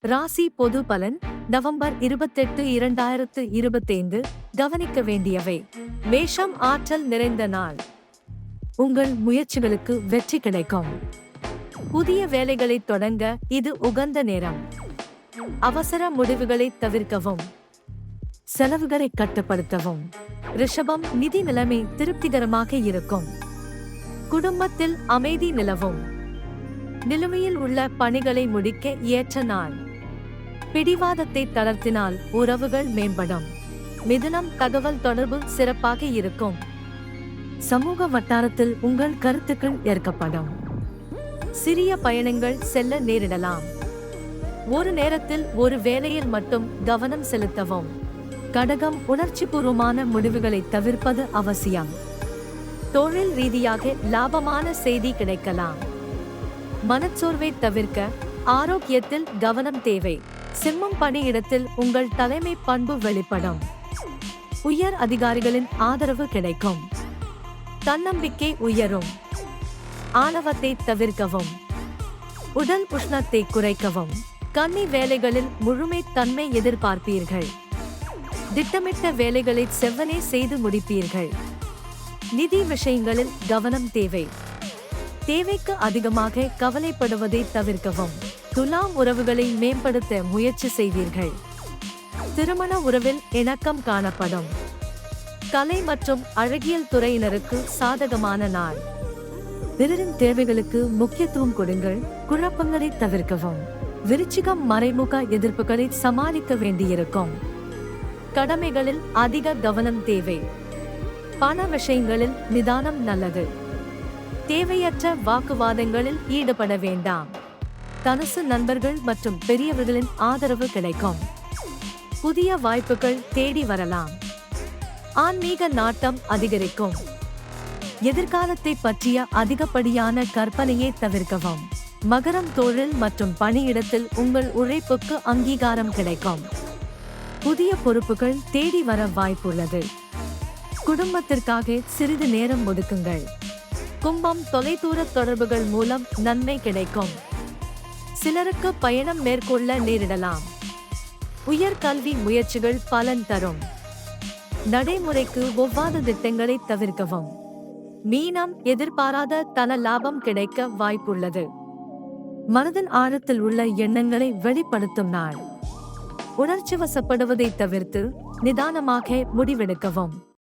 ராசி பொது பலன் நவம்பர் இருபத்தெட்டு இரண்டாயிரத்து இருபத்தைந்து. கவனிக்க வேண்டியவை. மேஷம் ஆற்றல் நிறைந்த நாள். உங்கள் முயற்சிகளுக்கு வெற்றி கிடைக்கும். புதிய வேலைகளை தொடங்க இது உகந்த நேரம். அவசர முடிவுகளை தவிர்க்கவும். செலவுகளை கட்டுப்படுத்தவும். ரிஷபம் நிதி நிலைமை திருப்திகரமாக இருக்கும். குடும்பத்தில் அமைதி நிலவும். நிலுவையில் உள்ள பணிகளை முடிக்க ஏற்ற நாள். பிடிவாதத்தை தளர்த்தினால் உறவுகள் மேம்படும். மிதுனம் தகவல் தொடர்பு சிறப்பாக இருக்கும். சமூக வட்டாரத்தில் உங்கள் கருத்துக்கள் ஏற்கப்படும். சிறிய பயணங்கள் செல்ல நேரிடலாம். ஒரு நேரத்தில் ஒரு வேலையில் மட்டும் கவனம் செலுத்தவும். கடகம் உணர்ச்சிபூர்வமான முடிவுகளை தவிர்ப்பது அவசியம். தொழில் ரீதியாக லாபமான செய்தி கிடைக்கலாம். மனச்சோர்வை தவிர்க்க ஆரோக்கியத்தில் கவனம் தேவை. சிம்மம் பணியிடத்தில் உங்கள் தலைமை பண்பு வெளிப்படும். உயர் அதிகாரிகளின் ஆதரவு கிடைக்கும். தன்னம்பிக்கை உயரும். ஆணவத்தை தவிர்க்கவும். உடல் உஷ்ணத்தை குறைக்கவும். கன்னி வேலைகளில் முழுமை தன்மை எதிர்பார்ப்பீர்கள். திட்டமிட்ட வேலைகளை செவ்வனே செய்து முடிப்பீர்கள். நிதி விஷயங்களில் கவனம் தேவை. தேவைக்கு அதிகமாக கவலைப்படுவதை தவிர்க்கவும். துலாம் உறவுகளை மேம்படுத்த முயற்சி செய்வீர்கள். திருமண உறவில் இணக்கம் காணப்படும். கலை மற்றும் அழகியல் துறையினருக்கு சாதகமான நாள். பிறரின் தேவைகளுக்கு முக்கியத்துவம் கொடுங்கள். குழப்பங்களை தவிர்க்கவும். விருச்சிகம் மறைமுக எதிர்ப்புகளை சமாளிக்க வேண்டியிருக்கும். கடமைகளில் அதிக கவனம் தேவை. பண விஷயங்களில் நிதானம் நல்லது. தேவையற்ற வாக்குவாதங்களில் ஈடுபட வேண்டாம். தனுசு நண்பர்கள் மற்றும் பெரியவர்களின் ஆதரவு கிடைக்கும். புதிய வாய்ப்புகள் தேடி வரலாம். ஆன்மீக நாட்டம் அதிகரிக்கும். எதிர்காலத்தை பற்றிய அதிகப்படியான கற்பனையை தவிர்க்கவும். மகரம் தொழில் மற்றும் பணியிடத்தில் உங்கள் உழைப்புக்கு அங்கீகாரம் கிடைக்கும். புதிய பொறுப்புகள் தேடி வர வாய்ப்புள்ளது. குடும்பத்திற்காக சிறிது நேரம் ஒதுக்குங்கள். கும்பம் தொலைதூர தொடர்புகள் மூலம் நன்மை கிடைக்கும். சிலருக்கு பயணம் மேற்கொள்ள நேரிடலாம். உயர்கல்வி முயற்சிகள் பலன் தரும். நடைமுறைக்கு ஒவ்வாத திட்டங்களை தவிர்க்கவும். மீனம் எதிர்பாராத தன லாபம் கிடைக்க வாய்ப்புள்ளது. மனதின் ஆழத்தில் உள்ள எண்ணங்களை வெளிப்படுத்தும் நாள். உணர்ச்சி வசப்படுவதை தவிர்த்து நிதானமாக முடிவெடுக்கவும்.